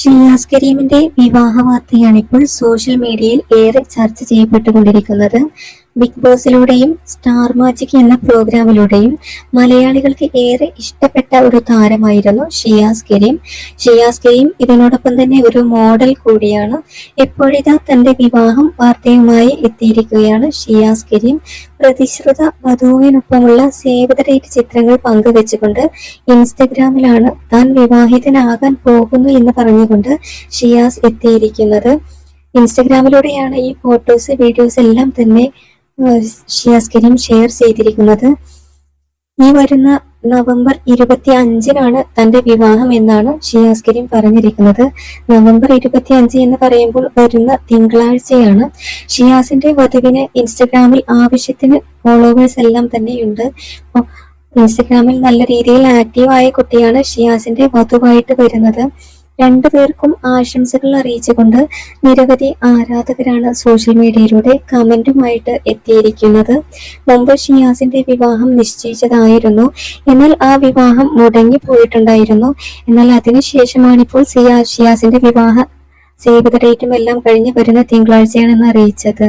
ഷിയാസ് കരീമിന്റെ വിവാഹ വാർത്തയാണ് ഇപ്പോൾ സോഷ്യൽ മീഡിയയിൽ ഏറെ ചർച്ച ചെയ്യപ്പെട്ടുകൊണ്ടിരിക്കുന്നത്. ബിഗ് ബോസിലൂടെയും സ്റ്റാർ മാജിക് എന്ന പ്രോഗ്രാമിലൂടെയും മലയാളികൾക്ക് ഏറെ ഇഷ്ടപ്പെട്ട ഒരു താരമായിരുന്നു ഷിയാസ് കരീം. ഷിയാസ് കരീം ഇതിനോടൊപ്പം തന്നെ ഒരു മോഡൽ കൂടിയാണ്. എപ്പോഴിതാ തന്റെ വിവാഹം വാർത്തയുമായി എത്തിയിരിക്കുകയാണ് ഷിയാസ് കരീം. പ്രതിശ്രുത വധുവിനൊപ്പമുള്ള സേവ് ദ ചിത്രങ്ങൾ പങ്കുവെച്ചുകൊണ്ട് ഇൻസ്റ്റഗ്രാമിലാണ് താൻ വിവാഹിതനാകാൻ പോകുന്നു എന്ന് പറഞ്ഞുകൊണ്ട് ഷിയാസ് എത്തിയിരിക്കുന്നത്. ഇൻസ്റ്റഗ്രാമിലൂടെയാണ് ഈ ഫോട്ടോസ് വീഡിയോസ് എല്ലാം തന്നെ ഏഹ്, ഷിയാസ് കരീം ഷെയർ ചെയ്തിരിക്കുന്നത്. ഈ വരുന്ന നവംബർ ഇരുപത്തി അഞ്ചിനാണ് തന്റെ വിവാഹം എന്നാണ് ഷിയാസ്കരീം പറഞ്ഞിരിക്കുന്നത്. നവംബർ ഇരുപത്തി അഞ്ച് എന്ന് പറയുമ്പോൾ വരുന്ന തിങ്കളാഴ്ചയാണ്. ഷിയാസിന്റെ വധുവിന് ഇൻസ്റ്റഗ്രാമിൽ ആവശ്യത്തിന് ഫോളോവേഴ്സ് എല്ലാം തന്നെയുണ്ട്. ഇൻസ്റ്റഗ്രാമിൽ നല്ല രീതിയിൽ ആക്റ്റീവ് ആയ കുട്ടിയാണ് ഷിയാസിന്റെ വധുവായിട്ട് വരുന്നത്. രണ്ടുപേർക്കും ആശംസകൾ അറിയിച്ചുകൊണ്ട് നിരവധി ആരാധകരാണ് സോഷ്യൽ മീഡിയയിലൂടെ കമന്റുമായിട്ട് എത്തിയിരിക്കുന്നത്. മുമ്പ് ഷിയാസിന്റെ വിവാഹം നിശ്ചയിച്ചതായിരുന്നു. എന്നാൽ ആ വിവാഹം മുടങ്ങി പോയിട്ടുണ്ടായിരുന്നു. എന്നാൽ അതിനുശേഷമാണ് ഇപ്പോൾ സിയാ ഷിയാസിന്റെ വിവാഹ സേവ് ദ ഡേറ്റും എല്ലാം കഴിഞ്ഞ് വരുന്ന തിങ്കളാഴ്ചയാണെന്ന് അറിയിച്ചത്.